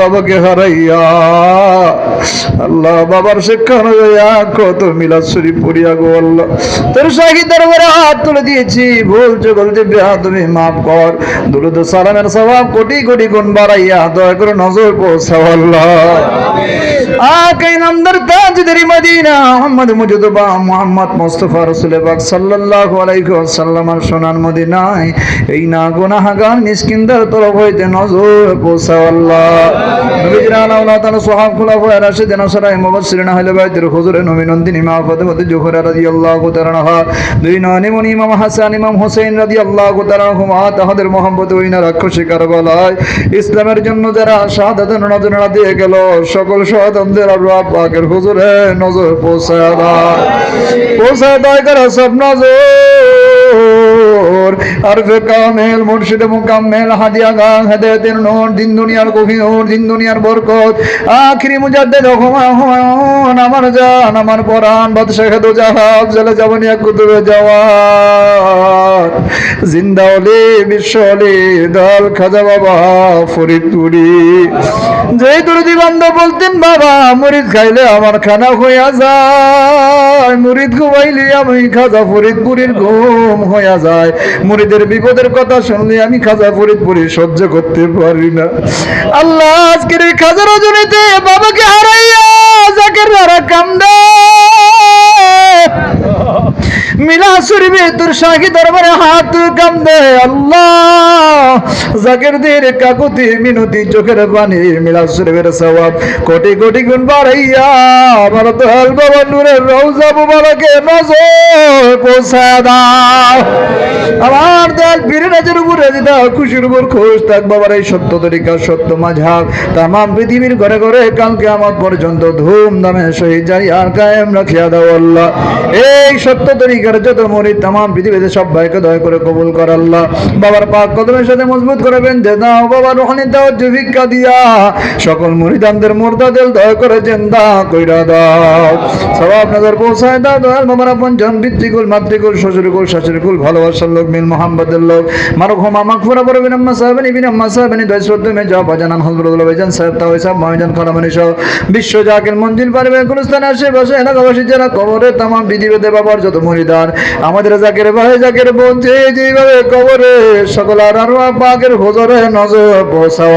বাবাকে হারাইয়া, আল্লাহ বাবার কত মিলাদ শরীফ পড়িয়া গো আল্লাহ। তোর শাহিদ দরবারে হাত তুলে দিয়েছি, ভুল চগল দিবে তুমি মাফ কর। দুরুদ সালামের স্বভাব কোটি কোটি গুণ বাড়াইয়া দয়া করে নজর পৌঁছাও আল্লাহ। আকাই তাজদের মদিনা, মোহাম্মদ মুজতবা মোহাম্মদ মুস্তাফা রাসূল পাক সাল্লাল্লাহু আলাইহি ওয়াসাল্লামের সোনার মদিনায় এই না গুনাহগার মিসকিনদের তরফ হইতে নজর পৌঁছাও আল্লাহ। নবীজির আলাউলা তাআলা সাহাব খুলাফা রাশিদিন মুবাশশিরিন আহলে বাইতের হুজুরে নবী নন্দিনী মা ফাতেমা জোহরা রাদিয়াল্লাহু তাআলা আনহা, দুই নয়নে মনি ইমাম হাসান, ইমাম হোসেন রাদিয়াল্লাহু তাআলা তাহাদের মহব্বত ওইনা রাক্ষসী কারবালায়। ইসলামের জন্য যারা শাহাদাতের নজরা দিয়ে গেল, সকল শাহাদাতদের আল্লাহ পাকের হুজুরে নজর পৌঁছায় দাও পৌঁছায় দাও করে সব নজর আরফে কামেল, মুর্শিদে মুকাম্মেল হাদিয়া গান, হেদায়েতের নূর, দিন দুনিয়ার গভীর, দিন দুনিয়ার বরকত। আখিরি মুজাদ্দেদ হুমায়ুন আমার জান, আমার পরাণ, বাদশাহ দো জাহাব জলে যাবনি এক কুতুবে যাওয়ার জিন্দাওলি বিশ্বলি দল খাজা বাবা ফরিদপুরি যেই দুরুদি বান্ধব বলতেন, বাবা, মরিদ খাইলে আমার খানা হইয়া যায়। মুরিদ ঘুমাইলে আমি খাজা ফরিদপুরীর ঘুম হইয়া যায়। মুরিদের বিপদের কথা শুনলে আমি খাজা ফরিদপুরে সহ্য করতে পারি না। আল্লাহ আজকের এই খাজা রজনীতে বাবাকে হারাইয়া জাকের কামদা মিলা শরীফে তোর শাহি দরবারে হাত কান্দে, আল্লাহ। জাকের দের কাকুতি, মিনতি, চোখের পানি মিলা শরীফের সওয়াব। কোটি কোটি গুণ বাড়াইয়া আমার দয়াল বাবা নূরের রওজা মুবারকে নজর পৌঁছা দাও। আমার দয়াল পীর রাজের উপরে দিদা খুশির উপর খুশ থাক বাবার এই সত্য তরিকা, সত্য মাঝহাব তাম পৃথিবীর ঘরে ঘরে কালকে আমার পর্যন্ত ধুমধামে সহিত যাই আর কায়েম রাখিয়া দাও আল্লাহ। এই সত্য তরিকার যত মরিদ তাম পৃথিবীতে সব ভাইকে দয়া করে কবুল কর আল্লাহ। বাবার পাক কদমের সাথে মজবুত করে বেঁধে দাও, বাবার রোহানি দাও ভিক্ষা দিয়া। সকল মরিদানদের মুর্দা দিল দয়া করে জেন্দা কইরা দাও। সবাব নজর পৌঁছায় দাও, দয়াল বাবার আপন জন, পিতৃকুল, মাতৃকুল, শ্বশুরকুল, শাশুড়িকুল, ভালোবাসার লোক, মিল মোহাম্মদের লোক। মারো ঘুমা মাগফুরা পরে বিনাম্মা সাহেবানি বিনাম্মা সাহেবানি দয় শ্রদ্ধ মে যাও বাজানান হজরতুল্লাহ ভাইজান সাহেব তাও সাহেব মহাজান খালামানি সহ বিশ্ব জাকিল মঞ্জিল পারবে গুলস্থানে আশেপাশে এলাকাবাসী যারা কবরে তাম বিধিবেদে বাবার যত মরিদার আমাদের জাকের ভাই জাকের বোন যে যেভাবে কবরে সকল আর পাকের হোজরে নজর পৌঁছাও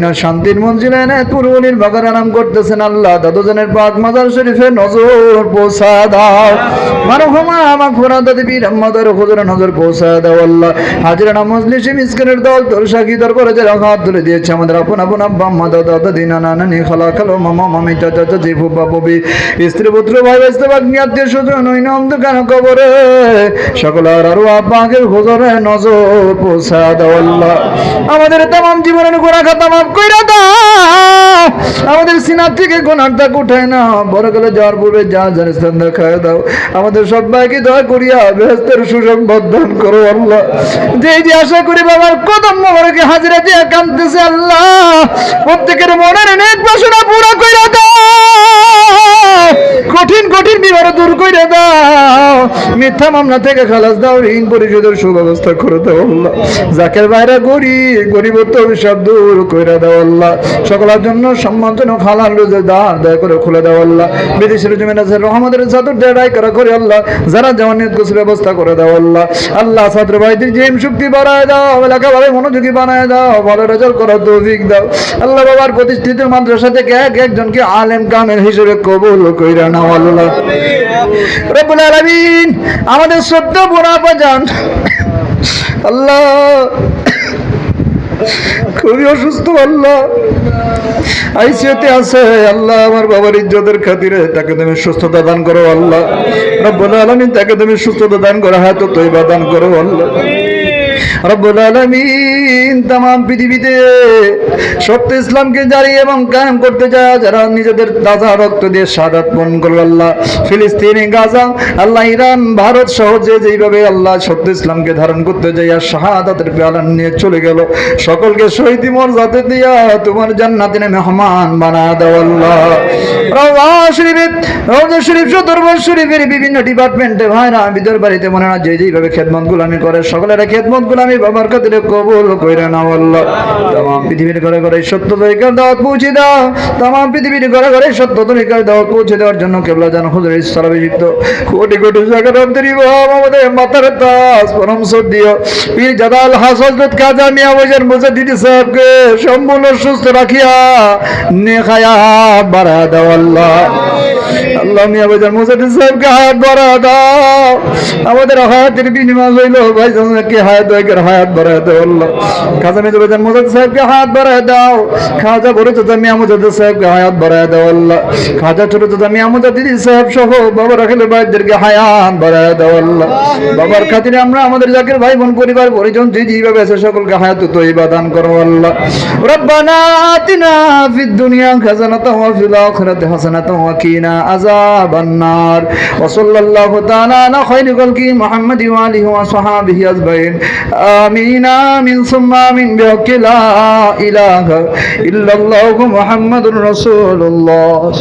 না শান্তির মঞ্জিলে তুরুলির বাগান আরাম করতেছেন আল্লাহ। দাদুজনের পাক মাজার শরীফে নজর পৌঁছা দাও মারো ঘুমা আমাক ফোরা, দাদি পীর, আম্মাদের হুজুরে নজর পৌঁছা দাও আল্লাহ হাজিরা নামাজ লিসি মিসকিনের দল তোর সাকি তোর করে যে হাত তুলে দিয়েছে আমাদের আপন আপন আব্বা, আম্মা, দাদা, দাদি, নানা, নানি, খালা, খালো, মামা, মামি, চাচা, চাচি স্ত্রী, পুত্র, ভাই, বাস্তে বাগ্নি আত্মীয় স্বজন কবরে? সকল আর আব্বাকে খোঁজরে নজর পৌঁছা আমাদের তাম জীবনের গোড়া খাতা মাফ কইরা আমাদের সিনার থেকে গোনার দাগ উঠায় না। বড় গেলে যাওয়ার পূর্বে যা জানিস খায় দাও। আমাদের সবাইকে দয়া করিয়া বেহস্তের সুসংবাদ দান করো আল্লাহ। যে যে আশা করি বাবার কদম মোবারকে হাজিরা দিয়ে কাঁদতেছে আল্লাহ। প্রত্যেকের মনের নেক বাসনা পুরা কইরা কঠিন কঠিন বিবাহ দূর করে দাও। মিথ্যা মামলা থেকে খালাস দাও, ঋণ, পরিশোধের সুব্যবস্থা করে দাও আল্লাহ। জাকের বাইরে গরি গরিবত্ব অভিশাপ দূর করে দাও আল্লাহ। সকলের জন্য সম্মানজনক হালাল রোজে দাঁড় দয়া করে খুলে দাও আল্লাহ। বিদেশের জমিন আছে রহমতের চাদর রায় করা করে আল্লাহ। যারা যেমন নির্দোষ ব্যবস্থা করে দাও আল্লাহ। আল্লাহ ছাত্র ভাইদের জিম শক্তি বাড়ায় দাও এলাকা ভাবে মনোযোগী বানায় দাও, ভালো রেজাল্ট করার তৌফিক দাও। আল্লাহ বাবার প্রতিষ্ঠিত মাদ্রাসা থেকে এক একজনকে আলেম কামেল হিসেবে কবুল কইরা নাও আমাদের শ্রদ্ধা বোনা আল্লাহ, খুবই অসুস্থ, আল্লাহ। আইসিওতে আছে, আল্লাহ আমার বাবার ইজ্জতের খাতিরে তাকে তুমি সুস্থতা দান করো, আল্লাহ। রব্বুল আলামিন তাকে তুমি সুস্থতা দান করো হাত তৈবা দান করো, আল্লাহ। রব্বুল আলামিন তাম পৃথিবীতে সত্য ইসলামকে জারি এবং কায়েম করতে যায় যারা নিজেদের তাজা রক্ত দিয়ে সাদাত মন করল আল্লাহ। ফিলিস্তিন, গাজা, আল্লাহ, ইরান, ভারত সহ যে যেইভাবে আল্লাহ সত্য ইসলামকে ধারণ করতে যাই আর শাহাদাতের পেয়ালান নিয়ে চলে গেল। সকলকে শহীদ মর্যাদা দিয়া তোমার জান্নাতিনে মেহমান বানা দাও বিভিন্ন ডিপার্টমেন্টে ভাইরা বিদর বাড়িতে মনে না যে যেইভাবে খেদমত গুলামি করে, সকলের খেদমত গুলামি বাবার কাছে কবুল কইরা আল্লাহ। তাম পৃথিবীর ঘরে ঘরে সত্য তরিকার দাওয়াত পৌঁছে দাও। তাম পৃথিবীর ঘরে ঘরে সত্য তরিকার দাওয়াত পৌঁছে দেওয়ার জন্য কেবলা জান হুজুর কোটি কোটি জায়গার অন্তরি আমাদের মাথার তাস পরম পীর জাদাল হাস কাজা মিয়া বজার সাহেবকে সম্পূর্ণ সুস্থ রাখিয়া, নেখায়া বাড়া দাও আল্লাহ। বাবার খাতিরে আমরা আমাদের জাকের ভাই বোন পরিবার, পরিজন, যে যেভাবে আছে, সকলকে হায়াত তৈবা দান করো, আল্লাহ। রব্বানা আতিনা ফিদ দুনিয়া হাসানাতাও ওয়া ফিল আখিরাতি হাসানাতাও ওয়া কিনা আযাবান নার ওয়া সাল্লাল্লাহু তাআলা আলা খায়রি খালকি মুহাম্মাদি ওয়া আলিহি ওয়া সাহাবিহি আজমাইন। আমিন আমিন, সুম্মা আমিন, বিহাক্কি লা ইলাহা ইল্লাল্লাহু মুহাম্মাদুর রাসূলুল্লাহ।